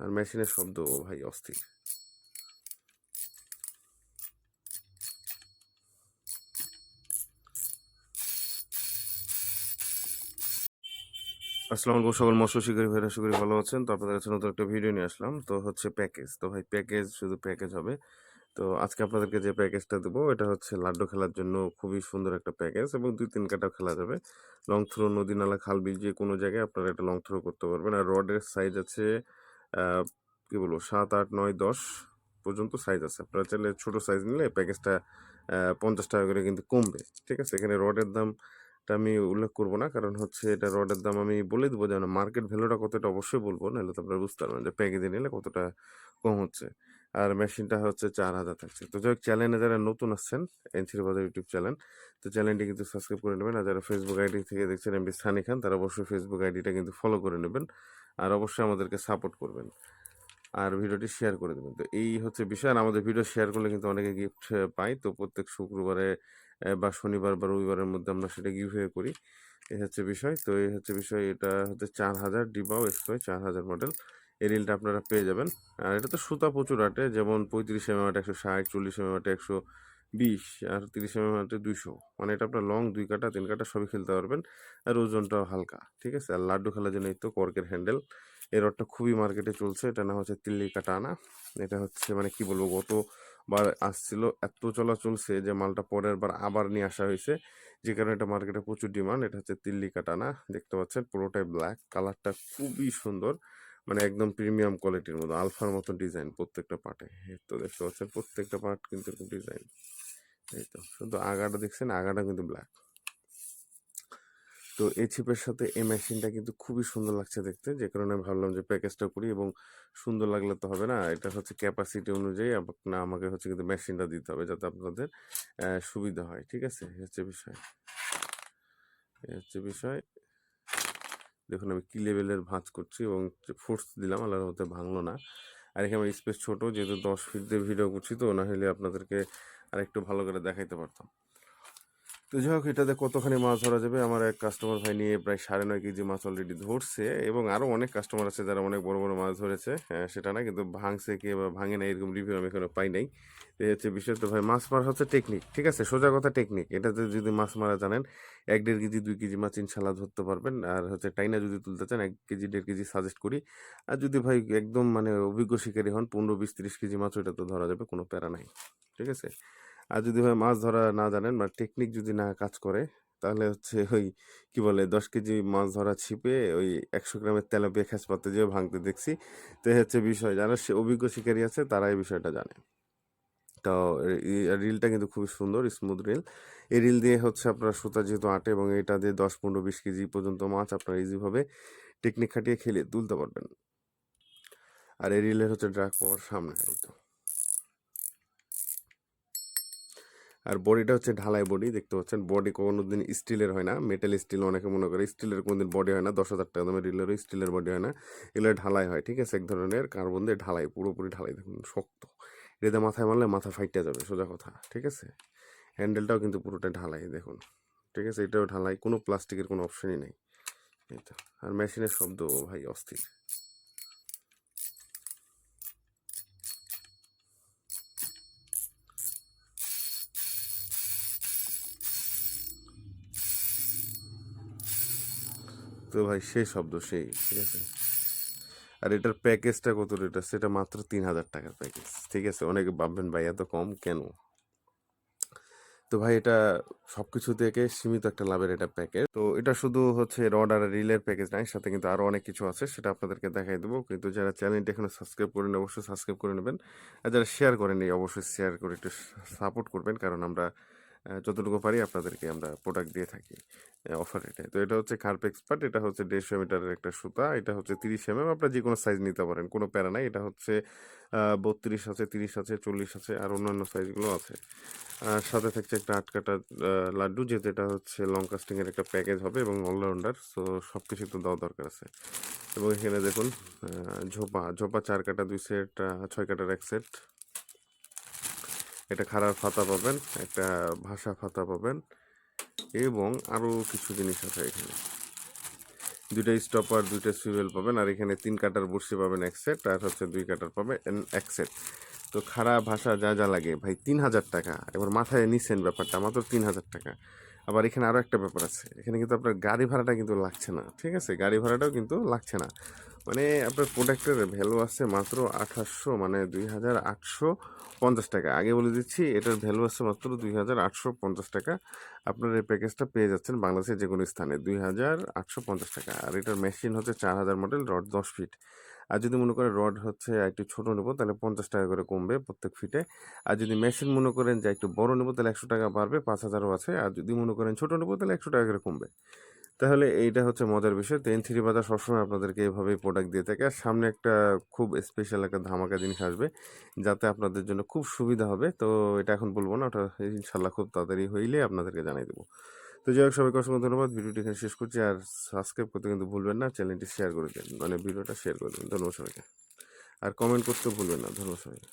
আর মেশিনের শব্দ ভাই অস্থির। আসসালামু আলাইকুম সকল মৎস্য শিকারী ভাইরা আশা করি ভালো আছেন? তো আপনাদের কাছে নতুন একটা ভিডিও নিয়ে আসলাম, তো হচ্ছে প্যাকেজ তো ভাই প্যাকেজ শুধু প্যাকেজ হবে। তো আজকে আপনাদেরকে যে প্যাকেজটা দেবো, এটা হচ্ছে লাড্ডু খেলার জন্য খুবই সুন্দর একটা প্যাকেজ এবং দুই তিন কাটাও খেলা যাবে। লং থ্রো, নদী, নালা, খাল, বিল যে কোনো জায়গায় আপনারা এটা লং থ্রো করতে পারবেন। আর রডের সাইজ আছে কি বলব, সাত, আট, নয়, দশ পর্যন্ত সাইজ আছে। আপনারা চাইলে ছোটো সাইজ নিলে প্যাকেজটা পঞ্চাশ টাকা করে কিন্তু কমবে। ঠিক আছে? এখানে রডের দামটা আমি উল্লেখ করব না, কারণ হচ্ছে এটা রডের দাম আমি বলে দেবো যেন মার্কেট ভ্যালুটা কতটা অবশ্যই বলব, নাহলে তো আপনারা বুঝতে পারবেন যে প্যাকেজে নিলে কতটা কম হচ্ছে। আর মেশিনটা হচ্ছে চার হাজার থাকছে। তো যাই হোক চ্যানেলে যারা নতুন আসছেন এনসির বাজার ইউটিউব চ্যানেল তো চ্যানেলটি কিন্তু সাবস্ক্রাইব করে নেবেন। আর যারা ফেসবুক আইডি থেকে দেখছেন এমডি সানি খান, তারা অবশ্যই ফেসবুক আইডিটা কিন্তু ফলো করে নেবেন। আর অবশ্যই আমাদেরকে সাপোর্ট করবেন। আর ভিডিওটি শেয়ার করে দেবেন। তো এই হচ্ছে বিষয়। আর আমাদের ভিডিও শেয়ার করলে কিন্তু অনেকে গিফট পাই তো প্রত্যেক শুক্রবারে বা শনিবার বা রবিবারের মধ্যে আমরা সেটা গিভওয়ে করি। এই হচ্ছে বিষয়। তো এই হচ্ছে বিষয়। এটা হচ্ছে চার হাজার ডিবাও এক্সপ্রয় চার হাজার মডেল এই রিলটা আপনারা পেয়ে যাবেন। আর এটা তো সুতা প্রচুর আটে, যেমন পঁয়ত্রিশ এম আটে একশো ষাট, চল্লিশ এম আটে একশো বিশ, আর তিরিশ এম আটে দুইশো। মানে এটা আপনার লং দুই কাটা, তিন কাটা সবই খেলতে পারবেন। আর ওজনটাও হালকা, ঠিক আছে? আর লাড্ডু খেলার জন্য এই তো কর্কের হ্যান্ডেল এই রডটা খুবই মার্কেটে চলছে। এটা না হচ্ছে তিল্লি কাটা আনা। এটা হচ্ছে মানে কি বলব, গতবার আসছিল, এত চলা চলছে যে মালটা পরের বার আবার নিয়ে আসা হয়েছে। যে কারণে এটা মার্কেটে প্রচুর ডিমান্ড এটা হচ্ছে তিল্লি কাটানা দেখতে পাচ্ছেন, পুরোটাই ব্ল্যাক কালারটা খুবই সুন্দর। মানে একদম প্রিমিয়াম কোয়ালিটির মতো, আলফার মতো ডিজাইন প্রত্যেকটা পার্টে তো দেখতে পাচ্ছেন প্রত্যেকটা পার্ট কিন্তু এরকম ডিজাইন। এই তো, শুধু আগাটা দেখছেন, আগাটা কিন্তু ব্ল্যাক তো এই ছিপের সাথে এই মেশিনটা কিন্তু খুবই সুন্দর লাগছে দেখতে। যে কারণে ভাবলাম যে প্যাকেজটা করি এবং সুন্দর লাগলে তো হবে না, এটা হচ্ছে ক্যাপাসিটি অনুযায়ী না, আমাকে হচ্ছে কিন্তু মেশিনটা দিতে হবে যাতে আপনাদের সুবিধা হয়। ঠিক আছে? হচ্ছে বিষয়। হচ্ছে বিষয়। দেখুন আমি কি লেভেলের ভাঁজ করছি এবং ফোর্স দিলাম, আল্লাহর হতে ভাঙলো না। আর এখানে আমার স্পেস ছোটো, যেহেতু দশ ফিট দিয়ে ভিডিও করছি তো না হলে আপনাদেরকে আর একটু ভালো করে দেখাইতে পারতাম। তো যাই হোক এটাতে কতখানি মাছ ধরা যাবে আমার এক কাস্টমার ভাই নিয়ে প্রায় সাড়ে নয় কেজি মাছ অলরেডি ধরছে এবং আরও অনেক কাস্টমার আছে যারা অনেক বড় বড় মাছ ধরেছে। হ্যাঁ, সেটা না কিন্তু ভাঙছে কে বা ভাঙে না এরকম রিভিউ আমি এখনও পাই নাই। এই হচ্ছে বিশেষত ভাই মাছ মারা হচ্ছে টেকনিক ঠিক আছে? সোজা কথা টেকনিক এটাতে যদি মাছ মারা জানেন এক দেড় কেজি দুই কেজি মাছ ইনশাল্লাহ ধরতে পারবেন। আর হচ্ছে টাইনা যদি তুলতে চান এক কেজি দেড় কেজি সাজেস্ট করি। আর যদি ভাই একদম মানে অভিজ্ঞ শিকারী হন পনেরো বিশ তিরিশ কেজি মাছ ওইটা তো ধরা যাবে কোনো প্যারা নাই ঠিক আছে? আর যদি ভাই মাছ ধরা না জানেন বা টেকনিক যদি না কাজ করে, তাহলে হচ্ছে ওই কি বলে দশ কেজি মাছ ধরা ছিপে ওই একশো গ্রামের তেলাপিয়া খেস পাতে যেয়ে ভাঙতে দেখছি। তো হচ্ছে বিষয়। যারা সে অভিজ্ঞ শিকারী আছে তারা এই বিষয়টা জানে। তো রিলটা কিন্তু খুবই সুন্দর স্মুথ রিল। এই রিল দিয়ে হচ্ছে আপনার সুতা যেহেতু আটে এবং এটা দিয়ে দশ, পনেরো, বিশ কেজি পর্যন্ত মাছ আপনারা ইজিভাবে টেকনিক খাটিয়ে খেলে তুলতে পারবেন। আর এই রিলের হচ্ছে ড্রাগ পাওয়ার সামনে, এই তো। আর বডিটা হচ্ছে ঢালাই বডি দেখতে পাচ্ছেন? বডি কোনোদিন স্টিলের হয় না মেটাল স্টিল অনেকে মনে করে স্টিলের কোনোদিন বডি হয় না, দশ হাজার টাকা দামের রিলেরও স্টিলের বডি হয় না। এগুলো ঢালাই হয়, ঠিক আছে? এক ধরনের কার্বন দিয়ে ঢালাই, পুরোপুরি ঢালাই, দেখুন, শক্ত। এটাতে মাথায় মারলে মাথা ফাইটে যাবে, সোজা কথা, ঠিক আছে? হ্যান্ডেলটাও কিন্তু পুরোটা ঢালাই, দেখুন, ঠিক আছে? এটাও ঢালাই, কোনো প্লাস্টিকের কোনো অপশনই নেই। আর মেশিনের শব্দ ভাই, অস্থির। তো ভাই সেই শব্দ, সেই, ঠিক আছে? আর এটার প্যাকেজটা কত এটা মাত্র তিন হাজার টাকার প্যাকেজ, ঠিক আছে? অনেকে ভাববেন, ভাই, এত কম কেন? তো ভাই, এটা সব কিছু থেকে সীমিত একটা লাভের এটা প্যাকেজ। তো এটা শুধু হচ্ছে রড আর রিলের প্যাকেজ নাই, সাথে কিন্তু আরও অনেক কিছু আছে, সেটা আপনাদেরকে দেখাই দেবো। কিন্তু যারা চ্যানেলটা এখনও সাবস্ক্রাইব করেন অবশ্যই সাবস্ক্রাইব করে নেবেন। আর যারা শেয়ার করেনি অবশ্যই শেয়ার করে একটু সাপোর্ট করবেন, কারণ আমরা যতটুকু পারি আপনাদেরকে আমরা প্রোডাক্ট দিয়ে থাকি অফার রেটে তো এটা হচ্ছে কার্প এক্সপার্ট এটা হচ্ছে দেড়শো মিটারের একটা সুতা, এটা হচ্ছে তিরিশ এম এম আপনার যে কোনো সাইজ নিতে পারেন, কোনো প্যারা নাই। এটা হচ্ছে বত্রিশ আছে, তিরিশ আছে, চল্লিশ আছে, আর অন্যান্য সাইজগুলো আছে। আর সাথে থাকছে একটা আটকাটা লাড্ডু, যেহেতু এটা হচ্ছে লং কাস্টিংয়ের একটা প্যাকেজ হবে এবং অলরাউন্ডার সো সব কিছু তো দেওয়া দরকার আছে। এবং এখানে দেখুন ঝোপা ঝোপা চার কাটা, দুই সেট ছয় কাটার এক সেট এটা খাড়ার ফাতা পাবেন, একটা ভাষা ফাতা পাবেন এবং আরও কিছু জিনিস আছে এখানে। দুইটা স্টপার দুইটা সুইভেল পাবেন আর এখানে তিন কাটার বর্ষি পাবেন এক সেট আর হচ্ছে দুই কাটার পাবেন এক সেট তো খারাপ ভাষা যা যা লাগে, ভাই তিন হাজার টাকা। এবার মাথায় নিছেন ব্যাপারটা, মাত্র তিন হাজার টাকা। আবার এখানে আরও একটা ব্যাপার আছে। এখানে কিন্তু আপনার গাড়ি ভাড়াটা কিন্তু লাগছে না, ঠিক আছে? গাড়ি ভাড়াটাও কিন্তু লাগছে না। মানে আপনার প্রোডাক্টের ভ্যালু আছে মাত্র আঠাশশো মানে দুই হাজার আটশো পঞ্চাশ টাকা। আগে বলে দিচ্ছি, এটার ভ্যালু আছে মাত্র দুই হাজার আটশো পঞ্চাশ টাকা। আপনার এই প্যাকেজটা পেয়ে যাচ্ছেন বাংলাদেশের যে কোনো স্থানে, দুই হাজার আটশো পঞ্চাশ টাকা। আর এটার মেশিন হচ্ছে চার হাজার মডেল রড দশ ফিট আর যদি মনে করেন রড হচ্ছে একটু ছোটো নেব, তাহলে পঞ্চাশ টাকা করে কমবে প্রত্যেক ফিটে। আর যদি মেশিন মনে করেন যে একটু বড় নেব, তাহলে একশো টাকা বাড়বে, পাঁচ হাজারও আছে। আর যদি মনে করেন ছোটো নেব, তাহলে একশো টাকা করে কমবে। তাহলে এইটা হচ্ছে মজার বিষয়। তো এন থ্রি বাজার সবসময় আপনাদেরকে এইভাবেই প্রোডাক্ট দিয়ে থাকে। আর সামনে একটা খুব স্পেশাল একটা ধামাকা জিনিস আসবে, যাতে আপনাদের জন্য খুব সুবিধা হবে। তো এটা এখন বলব না, ওটা ইনশাল্লাহ খুব তাড়াতাড়ি হইলে আপনাদেরকে জানাই দেবো। তো যাই হোক, সবাইকে অসংখ্য ধন্যবাদ। ভিডিওটি এখানে শেষ করছি আর সাবস্ক্রাইব করতে কিন্তু ভুলবেন না চ্যানেলটি শেয়ার করে দেন মানে ভিডিওটা শেয়ার করে দেন। ধন্যবাদ সবাইকে। আর কমেন্ট করতে ভুলবেন না, ধন্যবাদ সবাইকে।